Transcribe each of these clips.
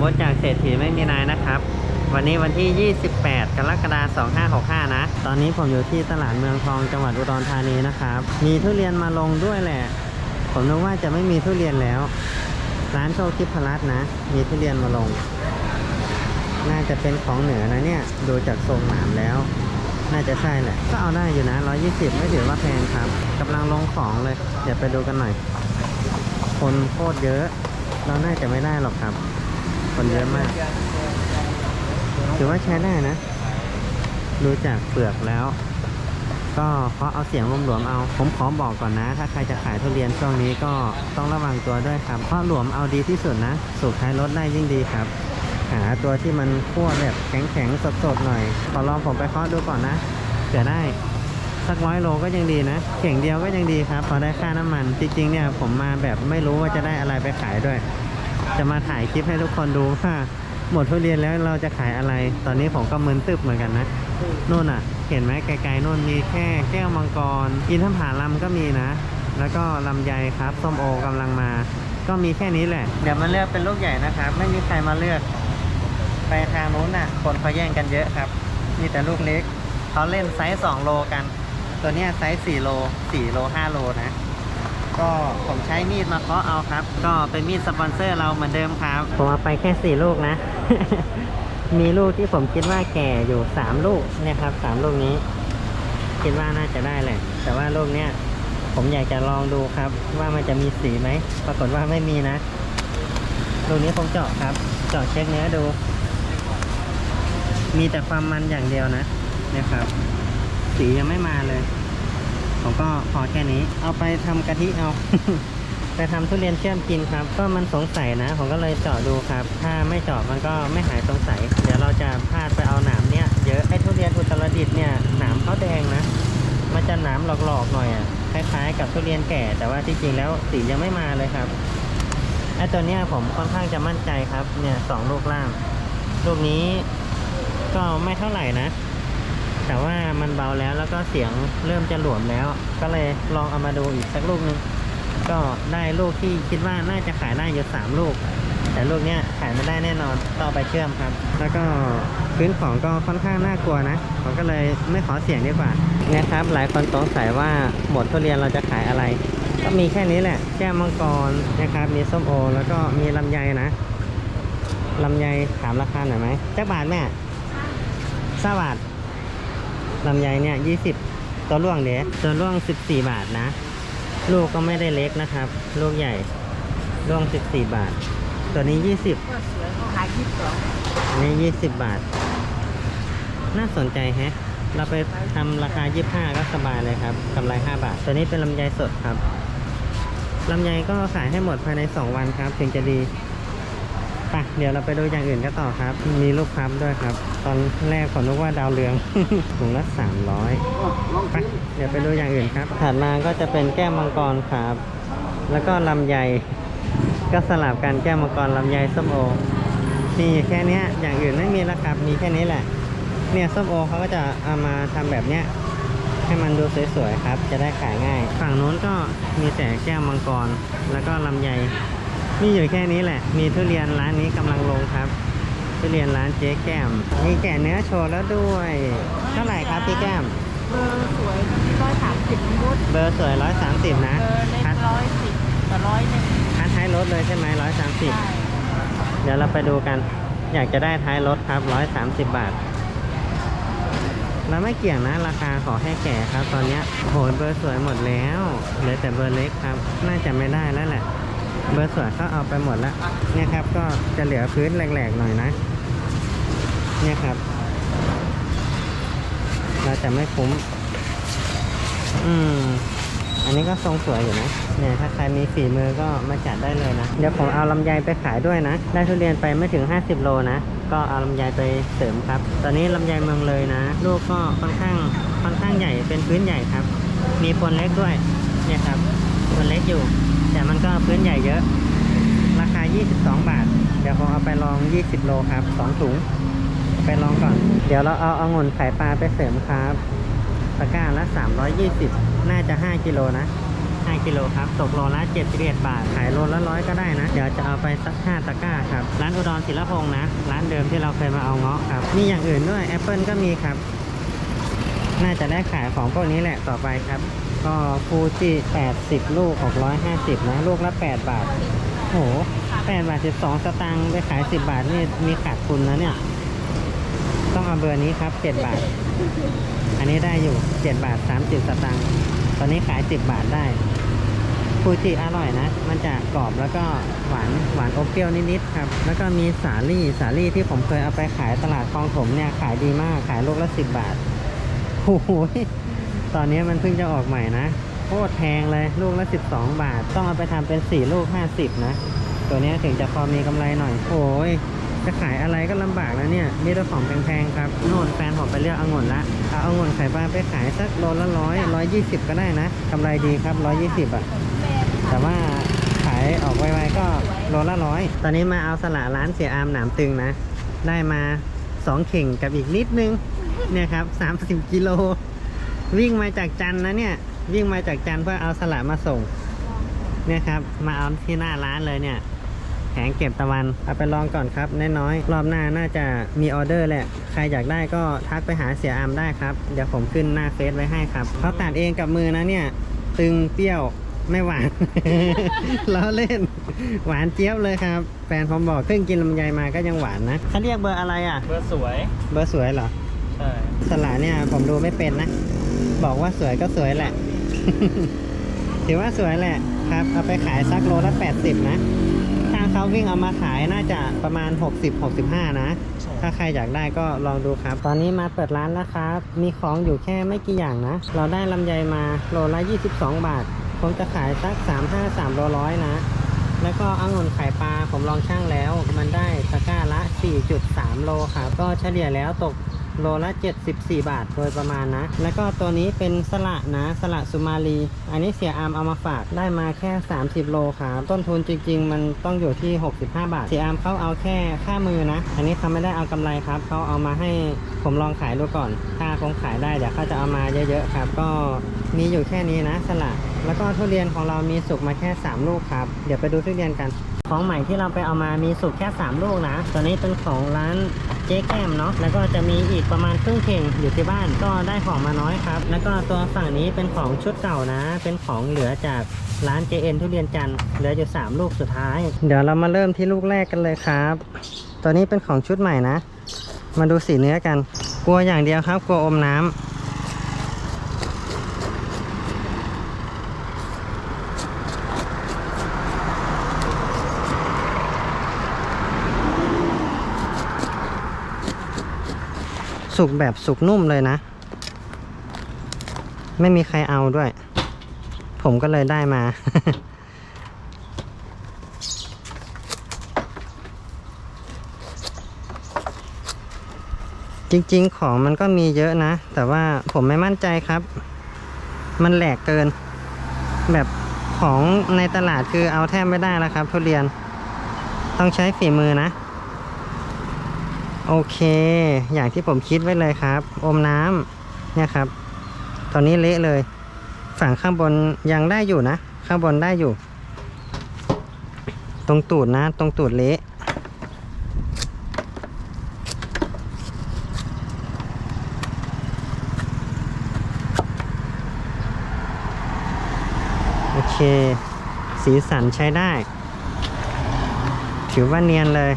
มดจากเศรษฐีไม่มีนายนะครับ วันนี้วันที่ 28 กรกฎาคม 2565 นะ ตอนนี้ผมอยู่ที่ตลาดเมืองทองจังหวัดอุดรธานีนะครับ มีทุเรียนมาลงด้วยแหละ ผมนึกว่าจะไม่มีทุเรียนแล้ว ร้านโชคทิพรัตน์นะ มีทุเรียนมาลง น่าจะเป็นของเหนือนะเนี่ย ดูจากทรงหนามแล้ว น่าจะใช่แหละ ก็เอาได้อยู่นะ 120 ไม่ถือว่าแพงครับกำลังลงของเลย เดี๋ยวไปดูกันหน่อย คนโคตรเยอะ เราน่าจะไม่ได้หรอกครับ คนเยอะมากถือว่าใช้ได้นะ ดูจากเปลือกแล้ว ก็เพราะเอาเสียงรวมๆเอา ผมขอบอกก่อนนะ ถ้าใครจะขายทุเรียนช่วงนี้ก็ต้องระวังตัวด้วยครับเพราะหลวมเอาดีที่สุดนะ สูบท้ายรถได้ยิ่งดีครับ หาตัวที่มันคั่วแบบแข็งๆสดๆหน่อย ขอลองผมไปเคาะดูก่อนนะเผื่อได้สักร้อยโลก็ยังดีนะเข่งเดียวก็ยังดีครับ พอได้ค่าน้ำมัน จริงๆเนี่ยผมมาแบบไม่รู้ว่าจะได้อะไรไปขายด้วย จะมาถ่ายคลิปให้ทุกคนดูว่าหมดทุเรียนแล้วเราจะขายอะไร ตอนนี้ผมก็มึนตึบเหมือนกันนะนู่นอะ เห็นไหมไกลๆนู่นมีแค่แก้วมังกร อินทผลัมก็มีนะ แล้วก็ลำไยครับส้มโอกำลังมา ก็มีแค่นี้แหละ เดี๋ยวมาเลือกเป็นลูกใหญ่นะครับ ไม่มีใครมาเลือก ไปทางนู้นน่ะ คนเขาแย่งกันเยอะครับ มีแต่ลูกเล็กเขาเล่นไซส์2โลกัน ตัวนี้ไซส์4โล4โล5โลนะ ก็ผมใช้มีดมาเคาะเอาครับ ก็เป็นมีดสปอนเซอร์เราเหมือนเดิมครับ ผมเอาไปแค่4ลูกนะ มีลูกที่ผมคิดว่าแก่อยู่3ลูกเนี่ยครับ3ลูกนี้ คิดว่าน่าจะได้แหละ แต่ว่าลูกเนี้ยผมอยากจะลองดูครับ ว่ามันจะมีสีไหม ปรากฏว่าไม่มีนะ ลูกนี้ผมเจาะครับ เจาะเช็คเนื้อดู มีแต่ความมันอย่างเดียวนะเนี่ยครับ สียังไม่มาเลย ผมก็พอแค่นี้ เอาไปทำกะทิเอา ไปทำทุเรียนเชื่อมกินครับ ก็มันสงสัยนะ ผมก็เลยเจาะดูครับ ถ้าไม่เจาะมันก็ไม่หายสงสัย เดี๋ยวเราจะพลาดไปเอาหนามเนี่ยเยอะไอ้ทุเรียนอุตรดิตถ์เนี่ยหนามเขาแดงนะ มันจะหนามหลอกๆหน่อยอะคล้ายๆ กับทุเรียนแก่ แต่ว่าที่จริงแล้วสียังไม่มาเลยครับไอ้ตัวเนี้ยผมค่อนข้างจะมั่นใจครับ เนี่ยสองลูกล่าง ลูกนี้ก็ไม่เท่าไหร่นะ แต่ว่ามันเบาแล้วแล้วก็เสียงเริ่มจะหลวมแล้ว ก็เลยลองเอามาดูอีกสักลูกหนึงก็ได้ลูกที่คิดว่าน่าจะขายได้อยู่สามลูก แต่ลูกเนี้ยขายไม่ได้แน่นอนต้องไปเชื่อมครับ แล้วก็พื้นของก็ค่อนข้างน่ากลัวนะผมก็เลยไม่ขอเสียงดีกว่าเนี่ยครับ หลายคนสงสัยว่าหมดทุเรียนเราจะขายอะไร ก็มีแค่นี้แหละแก้มังกรนะครับ มีส้มโอ แล้วก็มีลำไยนะลำไยถามราคาหน่อยไหมจักบาทแม่สบาท ลำไยเนี่ยยี่สิบตัวล่วงเดี๋ยตัวล่วงสิบสี่บาทนะ ลูกก็ไม่ได้เล็กนะครับ ลูกใหญ่ล่วงสิบสี่บาท ตัวนี้ยี่สิบก็สวยเขายยี่สิบสองอันนี้ยี่สิบบาท น่าสนใจแฮะ เราไปทำราคายี่ห้าก็สบายเลยครับกำไรห้าบาท ตัวนี้เป็นลำไยสดครับลำไยก็ขายให้หมดภายใน2วันครับถึงจะดี ปะเดี๋ยวเราไปดูอย่างอื่นก็ต่อครับ มีลูกพับด้วยครับ ตอนแรกผมนึกว่าดาวเรืองถุงละ300ปะเดี๋ยวไปดูอย่างอื่นครับ ถัดมาก็จะเป็นแก้วมังกรครับ แล้วก็ลำไย ก็สลับกันแก้วมังกรลำไยส้มโอมีแค่นี้อย่างอื่นไม่มีแล้วครับ มีแค่นี้แหละ เนี่ยส้มโอเขาก็จะเอามาทำแบบเนี้ยให้มันดูสวยๆครับ จะได้ขายง่าย ฝั่งโน้นก็มีแต่แก้วมังกร แล้วก็ลำไย มีอยู่แค่นี้แหละ มีทุเรียนร้านนี้กำลังลงครับ ทุเรียนร้านเจ๊แก้ม มีแก่เนื้อโชว์แล้วด้วย เท่าไหร่ครับพี่แก้ม เบอร์สวยที่ร้อยสามสิบมุดเบอร์สวยร้อยสามสิบนะ เบอร์เล็กคัดร้อยสิบต่อร้อยหนึ่งคัดท้ายรถเลยใช่ไหมร้อยสามสิบใช่เดี๋ยวเราไปดูกัน อยากจะได้ท้ายรถครับร้อยสามสิบบาท เราไม่เกี่ยงนะราคาขอให้แก่ครับ ตอนเนี้ยโอ้โหเบอร์สวยหมดแล้ว เหลือแต่เบอร์เล็กครับ น่าจะไม่ได้แล้วแหละ เบอร์สวยเขาเอาไปหมดแล้วเนี่ยครับก็จะเหลือพื้นแหลกๆหน่อยนะ เนี่ยครับ เราจะไม่คุ้ม อืม อันนี้ก็ทรงสวยอยู่นะ เนี่ยถ้าใครมีฝีมือก็มาจัดได้เลยนะ เดี๋ยวผมเอาลำไยไปขายด้วยนะ ได้ทุเรียนไปไม่ถึง 50 โลนะ ก็เอาลำไยไปเสริมครับ ตอนนี้ลำไยเมืองเลยนะ ลูกก็ค่อนข้างค่อนข้างใหญ่เป็นพื้นใหญ่ครับ มีผลเล็กด้วย เนี่ยครับผลเล็กอยู่ แต่มันก็พื้นใหญ่เยอะ ราคา 22 บาท เดี๋ยวผมเอาไปลอง 20 โลครับ 2 ถุง ไปลองก่อน เดี๋ยวเราเอาเอางุ่นไข่ปลาไปเสริมครับตะกร้าละ 320 น่าจะ 5 กิโลนะ 5 กิโลครับ ตกโลละ 71 บาท ขายโลละร้อยก็ได้นะ เดี๋ยวจะเอาไปสัก 5 ตะกร้าครับ ร้านอุดรศิลพงษ์นะ ร้านเดิมที่เราเคยมาเอาเงาะครับ มีอย่างอื่นด้วย แอปเปิลก็มีครับ น่าจะได้ขายของพวกนี้แหละต่อไปครับ ก็ฟูจิ80 ลูก 650 นะ ลูกละ 8 บาทโห8บาท 12 สตางค์ไปขาย 10 บาทนี่มีขาดทุนนะเนี่ย ต้องเอาเบอร์นี้ครับ 7 บาท อันนี้ได้อยู่ 7 บาท 30 สตางค์ ตอนนี้ขาย 10 บาทได้ ฟูจิอร่อยนะ มันจะกรอบแล้วก็หวานหวานอมเปรี้ยวนิดๆครับ แล้วก็มีสาลี่ สาลี่ที่ผมเคยเอาไปขายตลาดคลองถมเนี่ยขายดีมาก ขายลูกละ 10 บาทโอ้โห ตอนนี้มันเพิ่งจะออกใหม่นะโคตรแพงเลยลูกละ 12 บาท ต้องเอาไปทำเป็น 4 ลูก 50 นะ ตัวนี้ถึงจะพอมีกำไรหน่อย โอ้ยจะขายอะไรก็ลำบากแล้วเนี่ยมีแต่ของแพงๆครับโน่นแฟนผมไปเลือกองุ่นละเอาองุ่นไข่ปลาไปขายสักโลละร้อยร้อยยี่สิบก็ได้นะกำไรดีครับร้อยยี่สิบอะแต่ว่าขายออกไวๆก็โลละร้อยตอนนี้มาเอาสละร้านเสียอามหนามตึงนะ ได้มาสองเข่งกับอีกนิดนึงเนี่ยครับสามสิบกิโล วิ่งมาจากจันทร์นะเนี่ย วิ่งมาจากจันทร์เพื่อเอาสละมาส่ง เนี่ยครับ มาเอาที่หน้าร้านเลยเนี่ยแผงเก็บตะวันเอาไปลองก่อนครับน้อยๆรอบหน้าน่าจะมีออเดอร์แหละ ใครอยากได้ก็ทักไปหาเสียอามได้ครับ เดี๋ยวผมขึ้นหน้าเฟซไว้ให้ครับเขาตัดเองกับมือนะเนี่ย ตึงเปรี้ยวไม่หวาน ล้อเล่น หวานเจี๊ยบเลยครับ แฟนผมบอกเพิ่งกินลำไยมาก็ยังหวานนะเขาเรียกเบอร์อะไรอะ เบอร์สวย เบอร์สวยเหรอ ใช่ สละเนี่ยผมดูไม่เป็นนะ บอกว่าสวยก็สวยแหละ ถือว่าสวยแหละครับ เอาไปขายสักโลละ80นะถ้าเขาวิ่งเอามาขายน่าจะประมาณ 60-65 นะ ถ้าใครอยากได้ก็ลองดูครับ ตอนนี้มาเปิดร้านแล้วครับ มีของอยู่แค่ไม่กี่อย่างนะ เราได้ลำไยมาโลละ 22 บาท ผมจะขายสัก 353โลร้อยนะ แล้วก็องุ่นไข่ปลาผมลองช่างแล้ว มันได้ตะกร้าละ 4.3 โลครับ ก็เฉลี่ยแล้วตก โลละ 74 บาทโดยประมาณนะ แล้วก็ตัวนี้เป็นสละนะสละสุมาลี อันนี้เสียอามเอามาฝากได้มาแค่ 30 โลครับต้นทุนจริง ๆ มันต้องอยู่ที่ 65 บาท เสียอามเขาเอาแค่ค่ามือนะ อันนี้เขาไม่ได้เอากำไรครับเขาเอามาให้ผมลองขายดูก่อน ถ้าคงขายได้เดี๋ยวเขาจะเอามาเยอะๆครับ ก็มีอยู่แค่นี้นะสละแล้วก็ทุเรียนของเรามีสุกมาแค่ 3 ลูกครับ เดี๋ยวไปดูทุเรียนกัน ของใหม่ที่เราไปเอามามีสุกแค่ 3 ลูกนะ ตัวนี้เป็นของร้าน เจ๊แก้มเนาะแล้วก็จะมีอีกประมาณครึ่งเข่งอยู่ที่บ้านก็ได้ของมาน้อยครับ แล้วก็ตัวฝั่งนี้เป็นของชุดเก่านะ เป็นของเหลือจากร้าน JN ทุเรียนจันทร์เหลืออยู่ 3 ลูกสุดท้าย เดี๋ยวเรามาเริ่มที่ลูกแรกกันเลยครับ ตัวนี้เป็นของชุดใหม่นะ มาดูสีเนื้อกัน กลัวอย่างเดียวครับ กลัวอมน้ำ สุกแบบสุกนุ่มเลยนะ ไม่มีใครเอาด้วย ผมก็เลยได้มา จริงๆของมันก็มีเยอะนะ แต่ว่าผมไม่มั่นใจครับ มันแหลกเกิน แบบของในตลาดคือเอาแทบไม่ได้แล้วครับ ทุเรียนต้องใช้ฝีมือนะ โอเค อย่างที่ผมคิดไว้เลยครับ อมน้ำเนี่ยครับ ตอนนี้เละเลย ฝั่งข้างบนยังได้อยู่นะ ข้างบนได้อยู่ ตรงตูดนะ ตรงตูดเละโอเค สีสันใช้ได้ ถือว่าเนียนเลย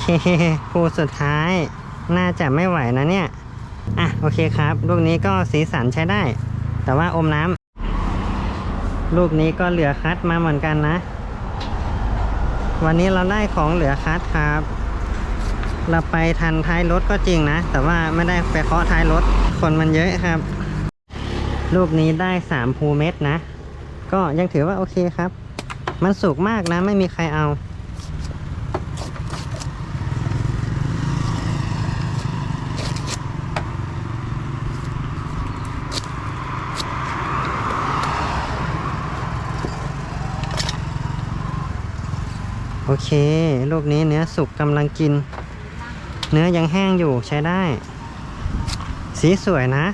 เคคู่สุดท้าย น่าจะไม่ไหวนะเนี่ย อะ โอเคครับ ลูกนี้ก็สีสันใช้ได้ แต่ว่าอมน้ำลูกนี้ก็เหลือคัดมาเหมือนกันนะ วันนี้เราได้ของเหลือคัดครับ เราไปทันท้ายรถก็จริงนะ แต่ว่าไม่ได้ไปเคาะท้ายรถ คนมันเยอะครับ ลูกนี้ได้3ภูเม็ดนะ ก็ยังถือว่าโอเคครับ มันสุกมากนะ ไม่มีใครเอา โอเค ลูกนี้เนื้อสุกกำลังกิน เนื้อยังแห้งอยู่ใช้ได้ สีสวยนะ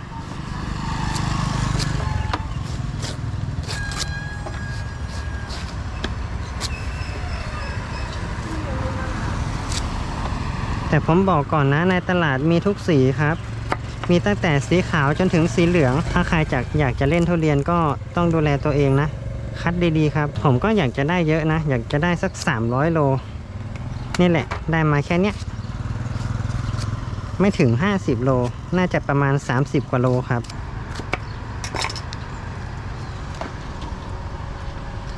แต่ผมบอกก่อนนะในตลาดมีทุกสีครับ มีตั้งแต่สีขาวจนถึงสีเหลือง ถ้าใครจากอยากจะเล่นทุเรียนก็ต้องดูแลตัวเองนะ คัดดีๆครับ ผมก็อยากจะได้เยอะนะ อยากจะได้สัก 300 โล นี่แหละ ได้มาแค่เนี้ย ไม่ถึง 50 โล น่าจะประมาณ 30 กว่าโลครับ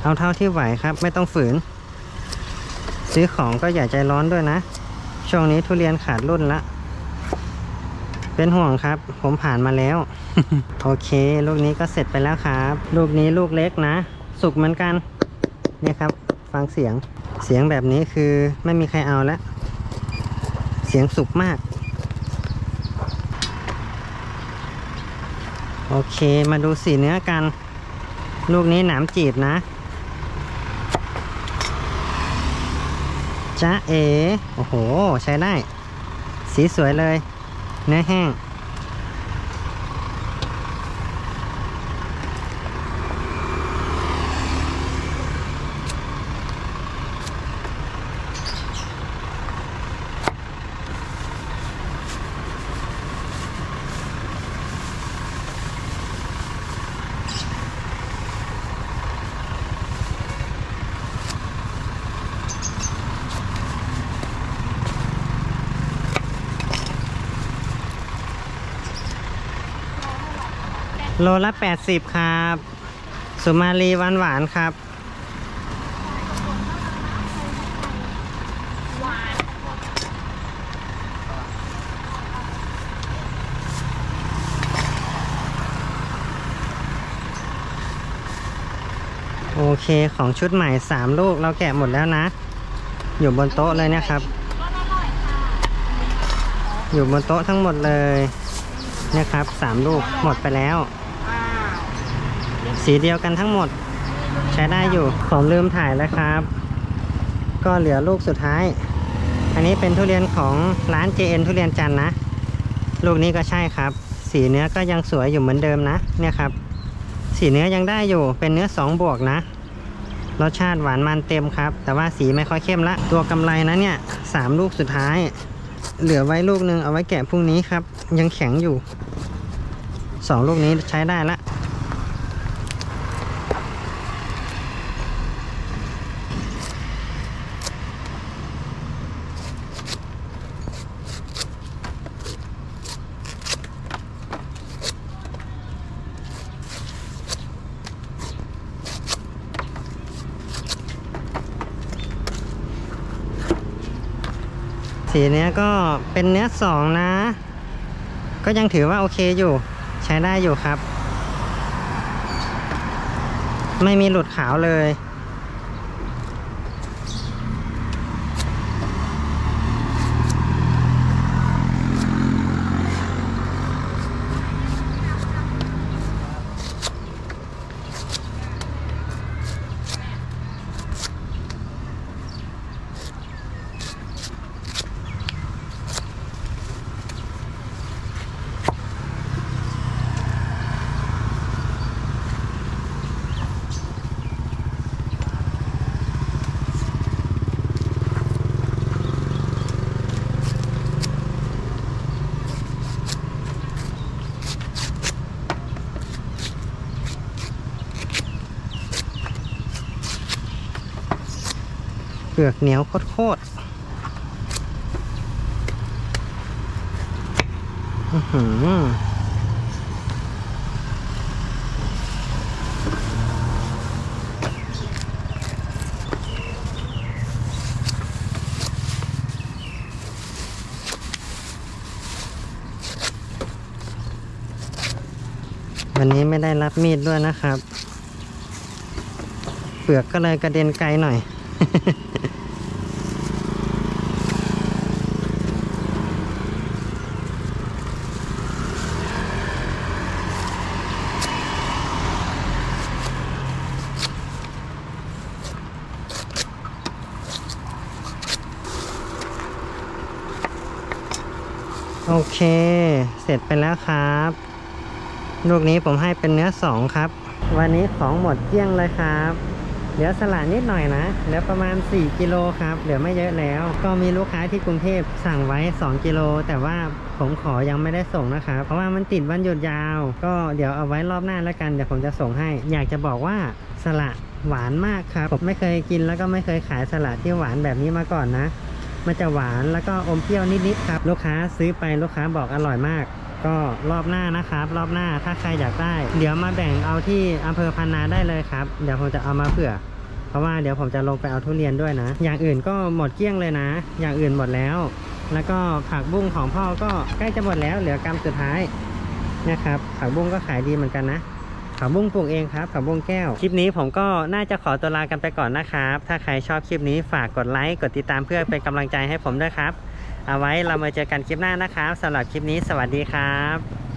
เอาเท่าที่ไหวครับ ไม่ต้องฝืน ซื้อของก็อย่าใจร้อนด้วยนะ ช่วงนี้ทุเรียนขาดรุ่นละเป็นห่วงครับ ผมผ่านมาแล้ว โอเค ลูกนี้ก็เสร็จไปแล้วครับ ลูกนี้ลูกเล็กนะ สุกเหมือนกันเนี่ยครับ ฟังเสียงเสียงแบบนี้คือไม่มีใครเอาแล้วเสียงสุกมาก โอเคมาดูสีเนื้อกัน ลูกนี้หนามจีบนะจ้าเอ โอ้โห ใช้ได้ สีสวยเลย เนื้อแห้ง โลละ 80 ครับ สุมาลีหวานหวานครับ โอเคของชุดใหม่ 3 ลูกเราแกะหมดแล้วนะ อยู่บนโต๊ะเลยนะครับ อยู่บนโต๊ะทั้งหมดเลยนี่ยครับสามลูกหมดไปแล้ว สีเดียวกันทั้งหมด ใช้ได้อยู่ ผมลืมถ่ายแล้วครับ ก็เหลือลูกสุดท้าย อันนี้เป็นทุเรียนของร้าน JN ทุเรียนจันนะ ลูกนี้ก็ใช่ครับ สีเนื้อก็ยังสวยอยู่เหมือนเดิมนะ เนี่ยครับ สีเนื้อยังได้อยู่ เป็นเนื้อ 2 บวกนะ รสชาติหวานมันเต็มครับ แต่ว่าสีไม่ค่อยเข้มละ ตัวกำไรนะเนี่ยสามลูกสุดท้าย เหลือไว้ลูกหนึ่งเอาไว้แกะพรุ่งนี้ครับ ยังแข็งอยู่สองลูกนี้ใช้ได้ละ สีเนี้ยก็เป็นเนื้อสองนะ ก็ยังถือว่าโอเคอยู่ ใช้ได้อยู่ครับ ไม่มีหลุดขาวเลย เปลือกเหนียวโคตรวันนี้ไม่ได้รับมีดด้วยนะครับ เปลือกก็เลยกระเด็นไกลหน่อย โอเค เสร็จไปแล้วครับ ลูกนี้ผมให้เป็นเนื้อสองครับ วันนี้ของหมดเกลี้ยงเลยครับ เหลือสละนิดหน่อยนะเหลือประมาณ 4 กิโลครับ เหลือไม่เยอะแล้ว ก็มีลูกค้าที่กรุงเทพสั่งไว้ 2 กิโล แต่ว่าผมขอยังไม่ได้ส่งนะครับ เพราะว่ามันติดวันหยุดยาว ก็เดี๋ยวเอาไว้รอบหน้าแล้วกัน เดี๋ยวผมจะส่งให้ อยากจะบอกว่าสละหวานมากครับ ผมไม่เคยกินแล้วก็ไม่เคยขายสละที่หวานแบบนี้มาก่อนนะ มันจะหวานแล้วก็อมเปรี้ยวนิดๆครับ ลูกค้าซื้อไปลูกค้าบอกอร่อยมาก ก็รอบหน้านะครับ รอบหน้าถ้าใครอยากได้ เดี๋ยวมาแบ่งเอาที่อำเภอพันนาได้เลยครับ เดี๋ยวผมจะเอามาเผื่อ เพราะว่าเดี๋ยวผมจะลงไปเอาทุเรียนด้วยนะ อย่างอื่นก็หมดเกลี้ยงเลยนะ อย่างอื่นหมดแล้ว แล้วก็ผักบุ้งของพ่อก็ใกล้จะหมดแล้ว เหลือกำสุดท้ายนะครับผักบุ้งก็ขายดีเหมือนกันนะผักบุ้งปลูกเองครับผักบุ้งแก้ว คลิปนี้ผมก็น่าจะขอตัวลากันไปก่อนนะครับ ถ้าใครชอบคลิปนี้ฝากกดไลค์กดติดตามเพื่อเป็นกำลังใจให้ผมด้วยครับ เอาไว้เรามาเจอกันคลิปหน้านะครับสำหรับคลิปนี้สวัสดีครับ